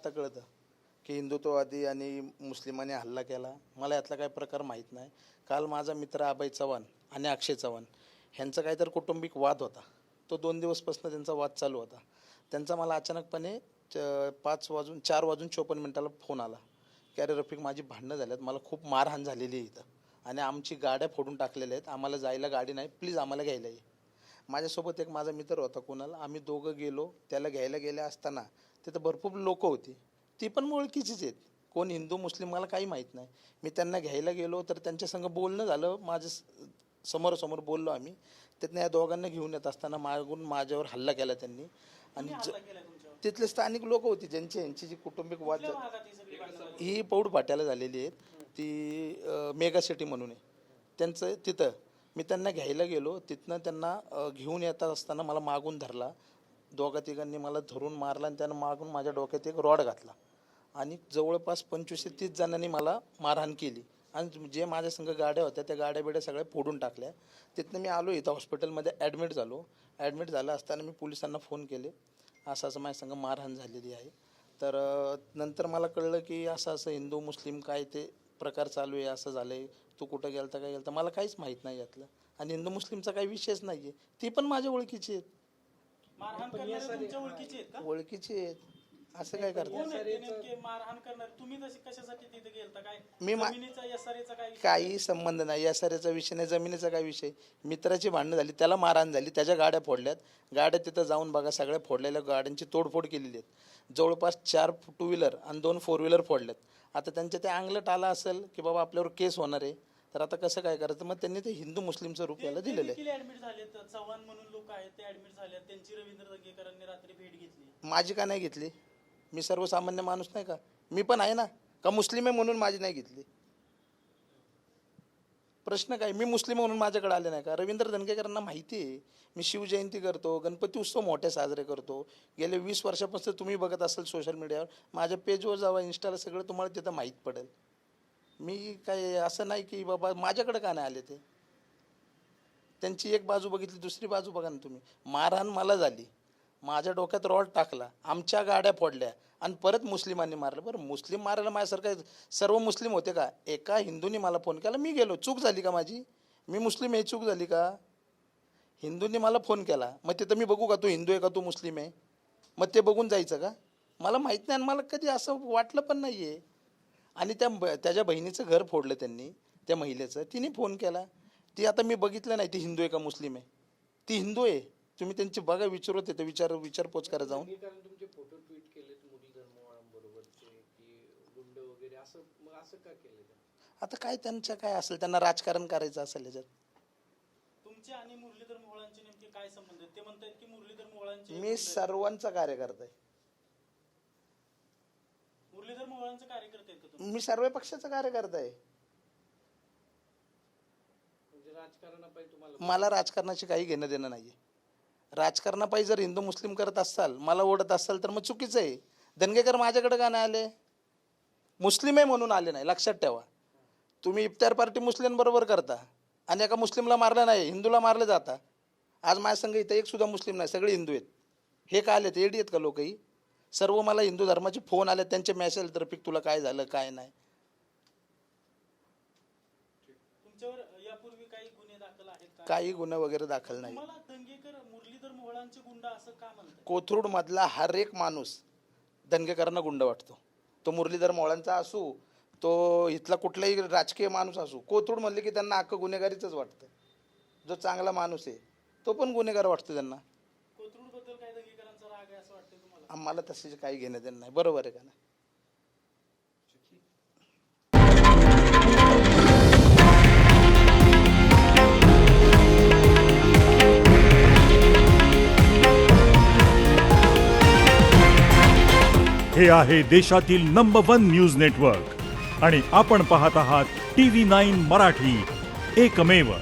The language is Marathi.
आत्ता कळतं की हिंदुत्ववादी आणि मुस्लिमांनी हल्ला केला. मला यातला काही प्रकार माहीत नाही. काल माझा मित्र अभय चव्हाण आणि अक्षय चव्हाण ह्यांचा काहीतरी कौटुंबिक वाद होता. तो दोन दिवसपासून त्यांचा वाद चालू होता. त्यांचा मला अचानकपणे च- पाच वाजून चार वाजून चोपन्न मिनिटाला फोन आला. की अरे रफिक माझी भांडणं झाल्यात मला खूप मारहाण झालेली आहे इथं. आणि आमची गाड्या फोडून टाकलेल्या आहेत. आम्हाला जायला गाडी नाही. प्लीज आम्हाला घ्यायला ये. माझ्यासोबत एक माझा मित्र होता कुणाल. आम्ही दोघं गेलो. त्याला घ्यायला गेले असताना तिथं भरपूर लोक होती. ती पण ओळखीचीच आहेत. कोण हिंदू मुस्लिम मला काही माहीत नाही. मी त्यांना घ्यायला गेलो तर त्यांच्या संग बोलणं झालं. माझं समोरासमोर बोललो आम्ही. त्यातनं या दोघांना घेऊन येत असताना मागून माझ्यावर हल्ला केला त्यांनी. आणि ज- तिथले स्थानिक लोक होती ज्यांची यांची जी कुटुंबिक वाद ही पौड फाट्याला झालेली आहेत. ती मेगा सिटी म्हणून आहे. त्यांचं तिथं. मी त्यांना घ्यायला गेलो. तिथनं त्यांना घेऊन येत असताना मला मागून धरला. दोघा तिघांनी मला धरून मारला आणि त्यानं मागून माझ्या डोक्यात एक रॉड घातला. आणि जवळपास पंचवीस ते तीस जणांनी मला मारहाण केली. आणि जे माझ्या संग गाड्या होत्या त्या गाड्या बिड्या सगळ्या फोडून टाकल्या. तिथनं मी आलो इथं हॉस्पिटलमध्ये ॲडमिट झालो. ॲडमिट झालं असताना मी पोलिसांना फोन केले. असं असं माझ्या संग मारहाण झालेली आहे. तर नंतर मला कळलं की असं असं हिंदू मुस्लिम काय ते प्रकार चालू आहे असं झालं आहे तू कुठं गेलता काय गेलता? मला काहीच माहीत नाही यातलं. आणि हिंदू मुस्लिमचा काही विषयच नाही आहे ती पण माझ्या ओळखीची आहेत. मारहाण करणारे तुमच्या ओळखीचे आहेत का? ओळखीची आहेत. असं काय करतात? कोण आहेत ते नेमके मारहाण करणारे? तुम्ही तसे कशासाठी तिथे गेलता? काय मी मा- जमिनीचा एसआरएचा काय विषय? काही संबंध नाही. या सऱ्याचा विषय नाही जमिनीचा काय विषय? मित्राची भांडणं झाली त्याला मारहाण झाली. त्याच्या गाड्या फोडल्यात. गाड्या तिथं जाऊन बघा सगळ्या फोडलेल्या गाड्यांची तोडफोड केलेली आहेत. जवळपास चार टू व्हीलर आणि दोन फोर व्हीलर फोडल्यात. आता त्यांच्या ते अंगलट आला असेल की बाबा आपल्यावर केस होणार आहे. तर आता कसं काय करायचं? मग त्यांनी ते हिंदू मुस्लिमचं रूप याला दिलेलं आहे. ऍडमिट चव्हाण म्हणून लोक आहेत ते ऍडमिट झालेत. त्यांची रवींद्र दंगेकरांनी रात्री भेट घेतली. माझी का नाही घेतली? मी सर्वसामान्य माणूस नाही का? मी पण आहे ना? का मुस्लिम आहे म्हणून माझी नाही घेतली? प्रश्न काय? मी मुस्लिम म्हणून माझ्याकडे आले नाही का? रवींद्र धनगेकरांना माहिती आहे. मी शिवजयंती करतो गणपती उत्सव मोठे साजरे करतो. गेले वीस वर्षापासून तुम्ही बघत असाल सोशल मीडियावर माझ्या पेजवर जावा इंस्टाला सगळं तुम्हाला तिथं माहीत पडेल. मी काही असं नाही की बाबा माझ्याकडे का नाही आले ते? त्यांची एक बाजू बघितली दुसरी बाजू बघा ना तुम्ही. मारहाण मला झाली. माझ्या डोक्यात रॉड टाकला. आमच्या गाड्या फोडल्या आणि परत मुस्लिमांनी मारलं. बरं मुस्लिम मारायला माझ्यासारखं सर्व मुस्लिम होते का? एका हिंदूंनी मला फोन केला. मी गेलो. चूक झाली का माझी? मी मुस्लिम आहे चूक झाली का? हिंदूंनी मला फोन केला. मग तिथं मी बघू का तू हिंदू आहे का तू मुस्लिम आहे? मग ते बघून जायचं का? मला माहीत नाही आणि मला कधी असं वाटलं पण नाही आहे आणि त्या ब- त्याच्या बहिणीचं घर फोडलं त्यांनी त्या महिलेचं. तिने फोन केला. ती आता मी बघितलं नाही ती हिंदू आहे का मुस्लिम आहे? ती हिंदू आहे. तुम्ही त्यांची बघा विचारत येतं विचार विचारपोच करा जाऊन. कारण तुमचे फोटो ट्विट केलेत मुरलीधर बरोबरचे की गुंड वगैरे असं मग असं का केलं ते? आता काय त्यांच्या काय असेल? त्यांना राजकारण करायचं असेल याच्यात. तुमचे आणि मुरलीधर मोहळांचे नेमके काय संबंध आहेत? ते म्हणतात की मुरलीधर मोहळांचे मी सर्वांचा कार्यकर्ता आहे. मुरलीधर मोहळांचे कार्यकर्ते आहेत का तुम्ही? मी सर्व पक्षाचा कार्यकर्ता आहे. म्हणजे राजकारणापायी तुम्हाला मला राजकारणाशी काही घेणं देणं नाही राजकारणापायी जर हिंदू मुस्लिम करत असाल मला ओढत असाल तर मग चुकीचं आहे. धनगेकर माझ्याकडे का नाही आले? मुस्लिम आहे म्हणून आले नाही लक्षात ठेवा. तुम्ही इफ्तार पार्टी मुस्लिमबरोबर करता आणि एका मुस्लिमला मारलं नाही हिंदूला मारलं जाता. आज माझ्या संघ इथं एक सुद्धा मुस्लिम नाही सगळे हिंदू आहेत. हे का आलेत? एडी आहेत का लोकही? सर्व मला हिंदू धर्माचे फोन आले त्यांचे मेसेज तर पिक तुला काय झालं काय नाही. तुमच्यावर यापूर्वी काही गुन्हे दाखल आहेत का? काही गुन्हे वगैरे दाखल नाही. तुम्हाला दंगेकर मुरलीधर मोहळांचे गुंड असं का म्हणतात? कोथरूड मधला हर एक माणूस दंगेकरांना गुंड वाटतो. तो मुरलीधर मोळांचा असू तो इथला कुठलाही राजकीय माणूस असू कोथरूड म्हणले की त्यांना अख्खं गुन्हेगारीचंच वाटतं. जो चांगला माणूस आहे तो पण गुन्हेगार वाटतो त्यांना कोथरूडबद्दल काय दंगेकरांचा राग आहे असं वाटतं तुम्हाला आम्हाला तसे काही घेणं देणं नाही. बरोबर आहे का नाही? हे आहे देशातील नंबर वन न्यूज नेटवर्क आणि आपण पाहत आहात टी व्ही नाईन मराठी. एकमेव.